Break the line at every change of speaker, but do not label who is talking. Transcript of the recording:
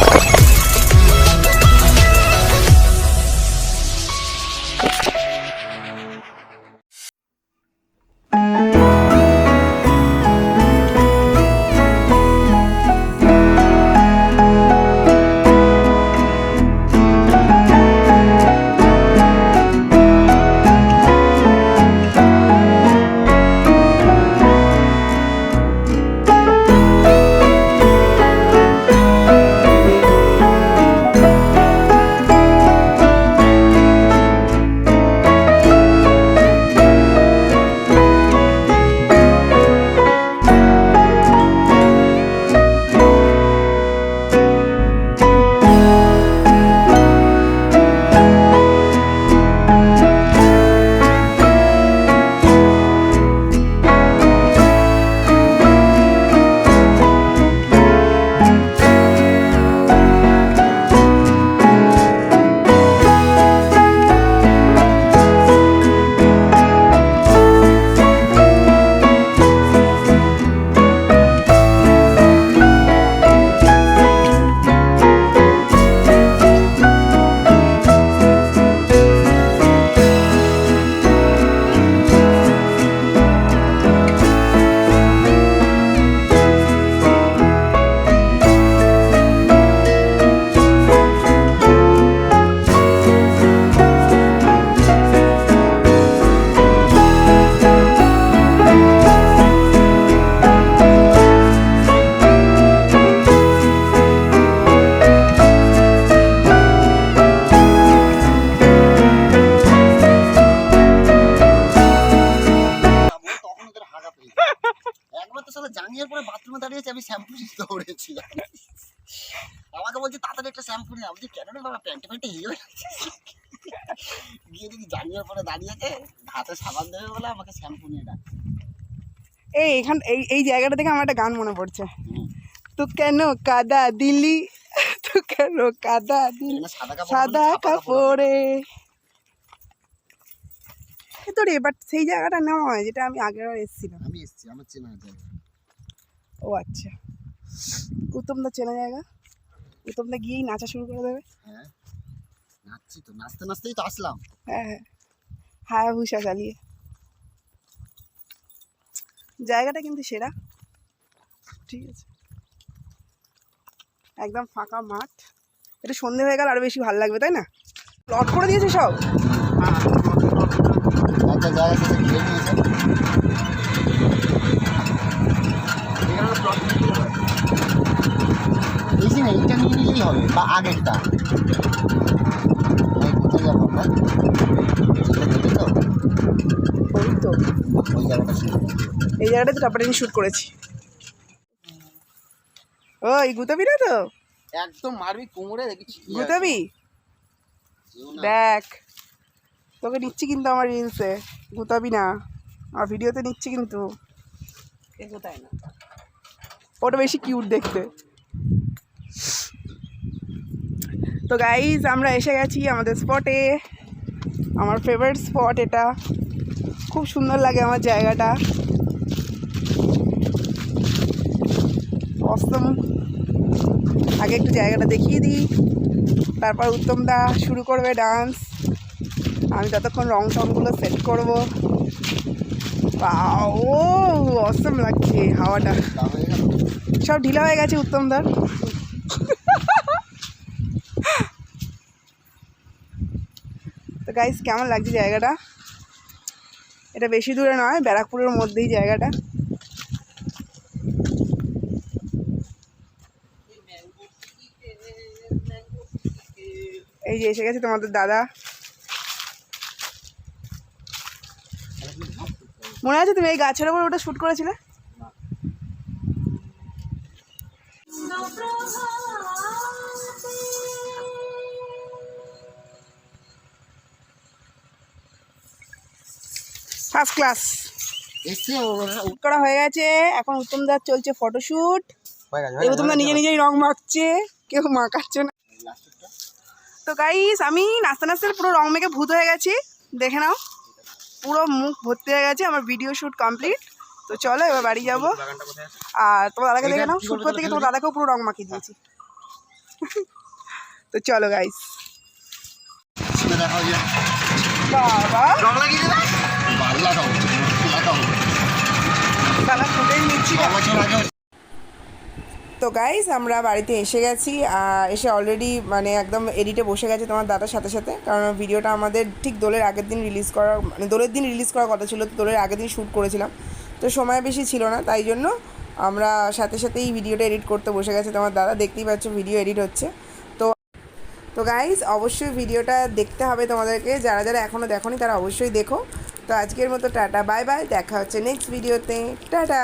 you বাথরুমে দাঁড়িয়েছে আমি শ্যাম্পু দৌড়েছি আমাকে বলছে তাড়াতাড়ি একটা শ্যাম্পু নিয়ে আমি কেন রে বাবা প্যান্টে প্যান্টে হিয়ে গিয়ে দেখি জানিয়ে পরে দাঁড়িয়েছে হাতে সাবান দেবে বলে আমাকে শ্যাম্পু নিয়ে ডাক
এই এখান এই এই জায়গাটা থেকে আমার একটা গান মনে পড়ছে। তো কেন কাদা দিলি? তো কেন কাদা দিলি?
সাদা কাপড় কাপড়ে
এ তো রে বাট সেই জায়গাটা নয় যেটা আমি আগেরবার এসেছিলাম।
আমি এসছি আমার চেনা জায়গা।
ও আচ্ছা। উত্তমদা চেনা জায়গা? উত্তমদা গিয়েই নাচা শুরু করে দেবে?
হ্যাঁ। নাচছি তো নাচতে নাচতেই তো আসলাম।
হ্যাঁ হ্যাঁ। হায়া ভুষা চালিয়ে জায়গাটা কিন্তু সেরা। ঠিক আছে। একদম ফাঁকা মাঠ। একটু সন্ধে হয়ে গেল আরও বেশি ভালো লাগবে তাই না? লক করে দিয়েছে সব?
একটা জায়গা থেকে ঘিরে নিয়েছে বেশি না এইটা নিয়ে নিলেই হবে বা আগেরটা।
ওই তো। এই জায়গাটা তো শ্যুট করেছি। ওই গুতাবি না তো?
একদম মারবি কোমরে দেখি
গুতাবি? দেখ তোকে নিচ্ছি কিন্তু আমার রিলসে গুতাবি না। আমার ভিডিওতে নিচ্ছি কিন্তু। কে না? ওটা বেশি কিউট দেখতে। তো গাইজ আমরা এসে গেছি আমাদের স্পটে আমার ফেভারিট স্পট এটা। খুব সুন্দর লাগে আমার জায়গাটা। অসম আগে একটু জায়গাটা দেখিয়ে দিই। তারপর উত্তমদা শুরু করবে ডান্স আমি ততক্ষণ রং টংগুলো সেট করব। ও অসম লাগছে হাওয়াটা। সব ঢিলা হয়ে গেছে উত্তমদার। গাইস কেমন লাগছে জায়গাটা? এটা বেশি দূরে নয়, ব্যারাকপুরের মধ্যেই জায়গাটা। এই যে এসে গেছে তোমাদের দাদা। মনে আছে তুমি এই গাছের ওপর ওটা শ্যুট করেছিলে? ফার্স্ট ক্লাস শ্যুট করা হয়ে গেছে। এখন উত্তমদার চলছে ফটোশ্যুট এই উত্তমদা নিজে নিজেই রং মাখছে। কেউ মাখাচ্ছে না। তো গাইস আমি নাচতে নাচতে পুরো রং মেখে ভূত হয়ে গেছি। দেখে নাও। পুরো মুখ ভর্তি হয়ে গেছে আমার ভিডিও শ্যুট কমপ্লিট তো চলো এবার বাড়ি যাব। আর তোমার দাদাকে দেখে নাও শ্যুট করতে গিয়ে তোমার দাদাকেও পুরো রং মাখিয়ে দিয়েছি। তো চলো গাইস বাবা।
রং লাগিয়ে
তো গাইজ আমরা বাড়িতে এসে গেছি এসে অলরেডি মানে একদম এডিটে বসে গেছে তোমার দাদার সাথে সাথে, কারণ ভিডিওটা আমাদের ঠিক দোলের আগের দিন রিলিজ করা মানে দোলের দিন রিলিজ করার কথা ছিল, তো দোলের আগের দিন শ্যুট করেছিলাম। তো সময় বেশি ছিল না, তাই জন্য আমরা সাথে সাথেই ভিডিওটা এডিট করতে বসে গেছে। তোমার দাদা দেখতেই পাচ্ছ ভিডিও এডিট হচ্ছে। তো তো গাইজ অবশ্যই ভিডিওটা দেখতে হবে তোমাদেরকে। যারা যারা এখনও দেখোনি, তারা অবশ্যই দেখো। তো আজকের মতো টাটা বাই বাই দেখা হচ্ছে নেক্সট ভিডিওতে টাটা!